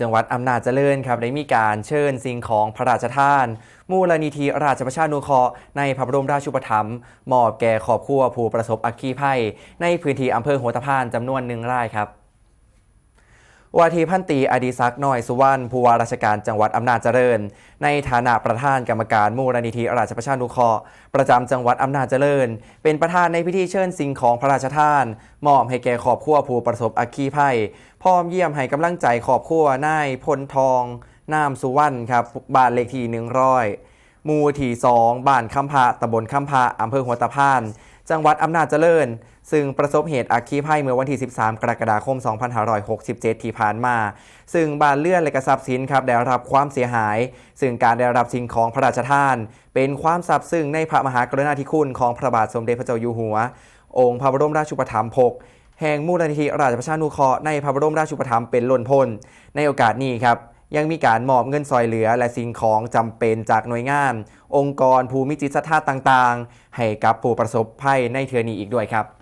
จังหวัดอำนาจเจริญครับได้มีการเชิญสิ่งของพระราชทาน มูลนิธิราชประชานุเคราะห์ในพระบรมราชูปถัมภ์มอบแก่ครอบครัวผู้ประสบอัคคีภัย ในพื้นที่อำเภอหัวตะพานจำนวนหนึ่งรายครับ วาทีพันตีอดีศักดิ์น้อยสุวรรณผู้ว่าราชการจังหวัดอำนาจเจริญ ในฐานะประธานกรรมการมูลนิธิราชประชานุเคราะห์ประจำจังหวัดอำนาจเจริญ เป็นประธานในพิธีเชิญสิ่งของพระราชทานมอบให้แก่ครอบครัวผู้ประสบอัคคีภัยพร้อมเยี่ยมให้กำลังใจครอบครัวนายพลทองนามสุวรรณครับบ้านเลขที่100หมู่ที่2บ้านคำพะตำบลคำพะอำเภอหัวตะพาน จังหวัดอำนาจเจริญ ซึ่งประสบเหตุอัคคีภัยเมื่อวันที่ 13 กรกฎาคม 2567 ที่ผ่านมา ซึ่งบ้านเลื่อนและกระทรัพย์สินครับได้รับความเสียหาย ซึ่งการได้รับสิ่งของพระราชทาน เป็นความซาบซึ้งในพระมหากรุณาธิคุณของพระบาทสมเด็จพระเจ้าอยู่หัว องค์พระบรมราชูปถัมภ์พกแห่งมูลนิธิราชประชานุเคราะห์ในพระบรมราชูปถัมภ์เป็นล้นพ้นในโอกาสนี้ครับ ยังมีการมอบเงินซอยเหลือและสิ่งของจำเป็นจากหน่วยงาน องค์กรภูมิจิตศรัทธาต่างๆ ให้กับผู้ประสบภัยในเทือนี้อีกด้วยครับ